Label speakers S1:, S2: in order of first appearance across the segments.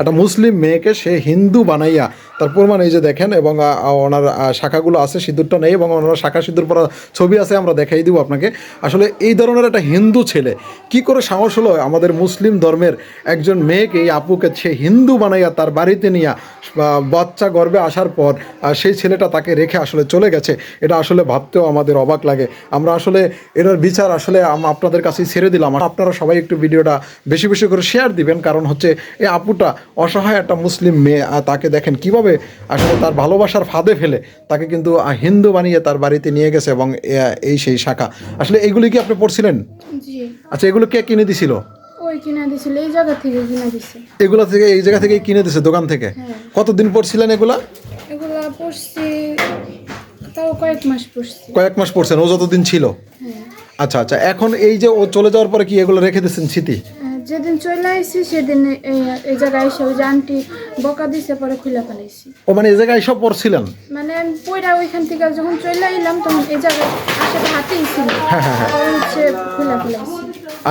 S1: একটা মুসলিম মেয়েকে সে হিন্দু বানাইয়া তার প্রমাণ এই যে দেখেন এবং ওনার শাখাগুলো আছে, সিঁদুরটা নেই এবং ওনার শাখা সিঁদুর পরা ছবি আছে, আমরা দেখাই দিব আপনাকে। আসলে এই ধরনের একটা হিন্দু ছেলে, কি করে সাহস হলো আমাদের মুসলিম ধর্মের একজন মেয়েকে, এই আপুকে সে হিন্দু বানাইয়া তার বাড়িতে নিয়ে বাচ্চা গর্বে আসার পর সেই ছেলেটা তাকে রেখে আসলে চলে গেছে? এটা আসলে ভাবতেও আমাদের অবাক লাগে। আমরা আসলে এটার বিচার আসলে আপনাদের কাছেই ছেড়ে দিলাম। আপনারা সবাই একটু ভিডিওটা বেশি বেশি করে শেয়ার দিবেন, কারণ হচ্ছে এই আপুটা অসহায় একটা মুসলিম মেয়ে আর তাকে দেখেন কীভাবে আসলে তার ভালোবাসার ফাঁদে ফেলে তাকে কিন্তু হিন্দু বানিয়ে তার বাড়িতে নিয়ে গেছে এবং এই সেই শাখা। আসলে এগুলি কি আপনি পড়ছিলেন? আচ্ছা এগুলো কে কিনে দিছিল?
S2: থেকে
S1: এগুলো থেকে এই জায়গা থেকে কিনে দিছে দোকান থেকে?
S2: হ্যাঁ।
S1: কতদিন পড়ছিলেন এগুলা?
S2: এগুলা পড়ছি তাও কয়েক মাস পড়ছি।
S1: কয়েক মাস পড়ছেন ও যতদিন ছিল?
S2: হ্যাঁ।
S1: আচ্ছা আচ্ছা এখন এই যে ও চলে যাওয়ার পরে কি এগুলো রেখে দিচ্ছেন স্মৃতি?
S2: যেদিন চলে আইছি সেদিন এই জায়গায় এসে ওই যে আন্টি বকা দিছে পরে খুলে ফেলাইছি।
S1: ও মানে এই জায়গায় সব পড়ছিলেন?
S2: মানে পয়রা ওইখান থেকে যখন চলে এলাম তখন এই জায়গায় আসাটা হাতেই ছিল। পরে হচ্ছে খুলে ফেলাইছি।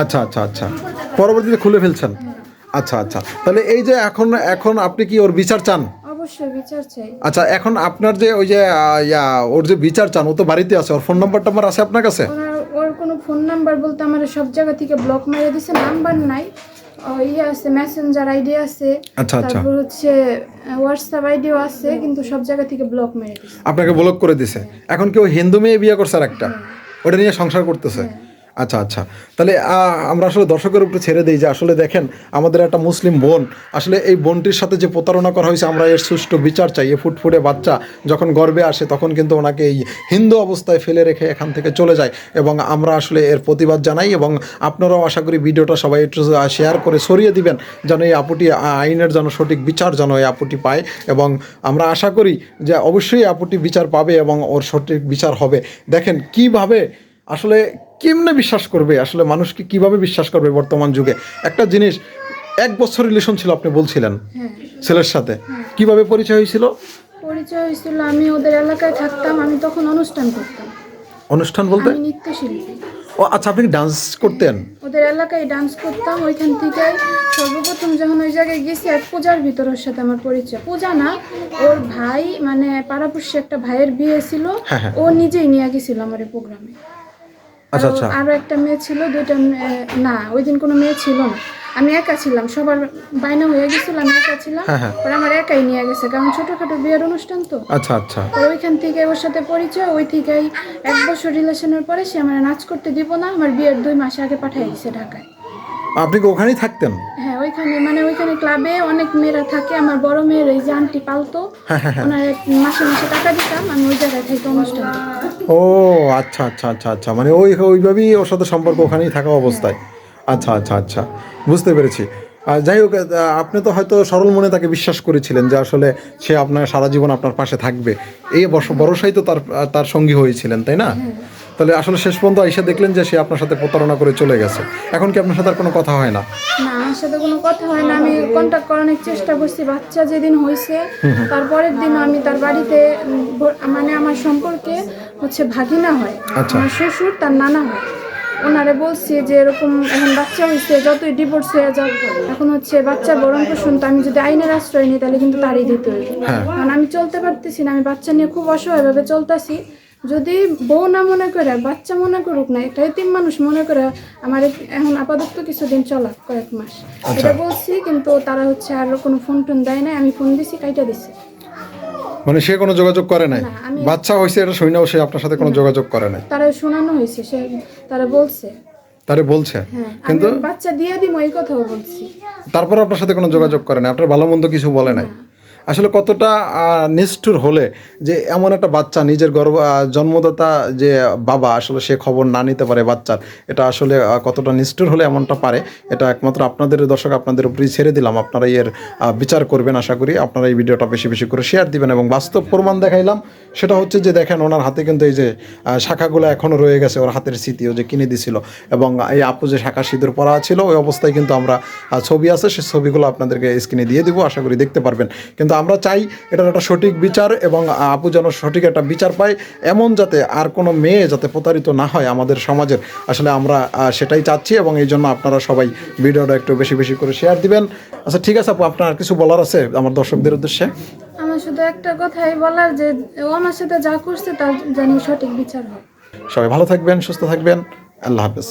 S1: আচ্ছা আচ্ছা আচ্ছা। পরবর্তীতে খুলে ফেলছেন? আচ্ছা আচ্ছা। তাহলে এই যে এখন এখন আপনি কি ওর বিচার চান?
S2: অবশ্যই বিচার চাই।
S1: আচ্ছা এখন আপনার যে ওই যে ওর যে বিচার চান ও তো বাড়িতে আছে। ওর ফোন নাম্বার টাম্বার আছে আপনার কাছে?
S2: ওর কোনো ফোন নাম্বার বলতে আমার সব জায়গা থেকে ব্লক মেরে দিছে নাম্বার নাই। ইয়ে আছে মেসেঞ্জার আইডি আছে।
S1: আচ্ছা, আচ্ছা।
S2: তারপর হচ্ছে হোয়াটসঅ্যাপ আইডিও আছে কিন্তু সব জায়গা থেকে ব্লক মেরে দিছে।
S1: আপনাকে ব্লক করে দিছে। এখন কেউ হিন্দু মেয়ে বিয়ে করছে আর একটা ওটা নিয়ে সংসার করতেছে। আচ্ছা আচ্ছা। তাহলে আমরা আসলে দর্শকের উপরে ছেড়ে দিই যে আসলে দেখেন, আমাদের একটা মুসলিম বোন, আসলে এই বোনটির সাথে যে প্রতারণা করা হয়েছে, আমরা এর সুষ্ঠু বিচার চাই। এ ফুটফুটে বাচ্চা যখন গর্বে আসে, তখন কিন্তু ওনাকে এই হিন্দু অবস্থায় ফেলে রেখে এখান থেকে চলে যায় এবং আমরা আসলে এর প্রতিবাদ জানাই এবং আপনারাও আশা করি ভিডিওটা সবাই একটু শেয়ার করে সরিয়ে দিবেন, যেন এই আপুটি আইনের যেন সঠিক বিচার যেন এই আপুটি পায় এবং আমরা আশা করি যে অবশ্যই আপুটি বিচার পাবে এবং ওর সঠিক বিচার হবে। দেখেন, কীভাবে আসলে কেমনে বিশ্বাস করবে? আসলে মানুষকে কীভাবে বিশ্বাস করবে বর্তমান যুগে? একটা জিনিস এক বছর রিলেশন ছিল আপনি বলছিলেন
S2: হ্যাঁ।
S1: ছেলের সাথে। কীভাবে পরিচয় হয়েছিল?
S2: পরিচয় হয়েছিল আমি ওদের এলাকায় থাকতাম আমি তখন অনুষ্ঠান করতাম।
S1: অনুষ্ঠান বলতে?
S2: আমি নৃত্যশিল্পী।
S1: ও আচ্ছা আপনি ডান্স করতেন?
S2: ওদের এলাকায় ডান্স করতাম ওইখান থেকে সর্বপ্রথম যখন ওই জায়গায় গেছি এক পূজার ভিতর ওর সাথে আমার পরিচয়। পূজা না ওর ভাই মানে পাড়াপড়শি একটা ভাইয়ের বিয়ে ছিল
S1: হ্যাঁ, হ্যাঁ।
S2: ও নিজেই নিয়ে গেছিল আমার এই প্রোগ্রামে।
S1: আচ্ছা আচ্ছা।
S2: আরও একটা মেয়ে ছিল দুইটা না ওই দিন কোনো মেয়ে ছিল না। আমি একা ছিলাম সবার বাইনা হয়ে গেছিল আমি একা ছিলাম।
S1: হ্যাঁ, হ্যাঁ।
S2: পরে আমার একাই নিয়ে গেছে কারণ ছোটখাটো বিয়ের অনুষ্ঠান তো।
S1: আচ্ছা আচ্ছা।
S2: ওইখান থেকে ওর সাথে পরিচয় ওই থেকেই এক বছর রিলেশনের পরে সে আমার নাচ করতে দিব না আমার বিয়ের দুই মাস আগে পাঠিয়ে দিছে ঢাকায়।
S1: আপনি কি ওখানেই থাকতেন?
S2: হ্যাঁ। ওইখানে মানে ওইখানে ক্লাবে অনেক মেয়েরা থাকে। আমার বড় মেয়ের এই যে আন্টি পালতো ওনার মাসে মাসে টাকা দিতাম আমি ওই জায়গায় থেকে অনুষ্ঠান
S1: ও আচ্ছা আচ্ছা আচ্ছা আচ্ছা। মানে ওই ওইভাবেই ওর সাথে সম্পর্ক ওখানেই থাকা অবস্থায়। আচ্ছা আচ্ছা আচ্ছা। বুঝতে পেরেছি। আর যাই হোক আপনি তো হয়তো সরল মনে তাকে বিশ্বাস করেছিলেন যে আসলে সে আপনার সারা জীবন আপনার পাশে থাকবে। এই ভরসাই তো তার তার সঙ্গী হয়েছিলেন তাই না? তাহলে আসলে শেষ পর্যন্ত এসে দেখলেন যে সে আপনার সাথে প্রতারণা করে চলে গেছে। এখন কি আপনার সাথে আর কোনো কথা হয় না?
S2: না আমার সাথে কোনো কথা হয় না। আমি কন্ট্যাক্ট করানোর চেষ্টা করছি। বাচ্চা যেদিন হয়েছে তারপরের দিন আমি তার বাড়িতে উম, মানে আমার সম্পর্কে হচ্ছে ভাগিনা হয়।
S1: আচ্ছা।
S2: আমার শ্বশুর তার নানা হয়। ওনারে বলছি যে এরকম এখন বাচ্চা হয়েছে যতই ডিভোর্স হয়ে যাক এখন হচ্ছে বাচ্চার বরণ পোষণ তো আমি যদি আইনের আশ্রয় নিই তাহলে কিন্তু তারই দিতে হবে।
S1: হ্যাঁ।
S2: কারণ আমি চলতে পারতেছি না আমি বাচ্চা নিয়ে খুব অসহায়ভাবে চলতেছি। যদি বউ না মনে করে বাচ্চা মনে করুক না একটা তিন মানুষ মনে করে আমার এখন আপাতত কিছুদিন চলা কয়েক মাস। এটা বলছি কিন্তু তারা হচ্ছে আর কোনো ফোন টোন দেয় না আমি ফোন দিছি কাইটা দিছি।
S1: মানে সে কোনো যোগাযোগ করে নাই?
S2: না,
S1: বাচ্চা হয়েছে এটা শুনেও সে আপনার সাথে কোনো যোগাযোগ করে নাই?
S2: তারা শোনানো হয়েছে সে তারা বলছে।
S1: তারে বলছে?
S2: হ্যাঁ
S1: কিন্তু
S2: বাচ্চা দিয়ে দিব এই কথাও বলছি।
S1: তারপর আপনার সাথে কোনো যোগাযোগ করে না আপনার ভালো মন্দ কিছু বলে নাই? আসলে কতটা নিষ্ঠুর হলে যে এমন একটা বাচ্চা নিজের গর্ভ জন্মদাতা যে বাবা আসলে সে খবর না নিতে পারে বাচ্চার, এটা আসলে কতটা নিষ্ঠুর হলে এমনটা পারে, এটা একমাত্র আপনাদের দর্শক আপনাদের উপরেই ছেড়ে দিলাম। আপনারা এর বিচার করবেন আশা করি, আপনারা এই ভিডিওটা বেশি বেশি করে শেয়ার দিবেন এবং বাস্তব প্রমাণ দেখাইলাম, সেটা হচ্ছে যে দেখেন ওনার হাতে কিন্তু এই যে শাখাগুলো এখনও রয়ে গেছে, ওর হাতের স্মৃতিও যে কিনে দিছিল এবং এই আপু যে শাখা সিঁদুর পরা ছিল, ওই অবস্থায় কিন্তু আমরা ছবি আছে সেই ছবিগুলো আপনাদেরকে স্ক্রিনে দিয়ে দিব, আশা করি দেখতে পারবেন। কিন্তু আমরা চাই এটার একটা সঠিক বিচার এবং আপু যেন সঠিক একটা বিচার পায় এমন যাতে আর কোনো মেয়ে যাতে প্রতারিত না হয় আমাদের সমাজের। আসলে আমরা সেটাই চাচ্ছি এবং এই জন্য আপনারা সবাই ভিডিওটা একটু বেশি বেশি করে শেয়ার দিবেন। আচ্ছা ঠিক আছে আপু আপনার কিছু বলার আছে আমার দর্শকদের উদ্দেশ্যে?
S2: আমার শুধু একটা কথাই বলার যে ও আমার সাথে যা করছে তার জানি সঠিক বিচার হয়।
S1: সবাই ভালো থাকবেন সুস্থ থাকবেন। আল্লাহ হাফেজ।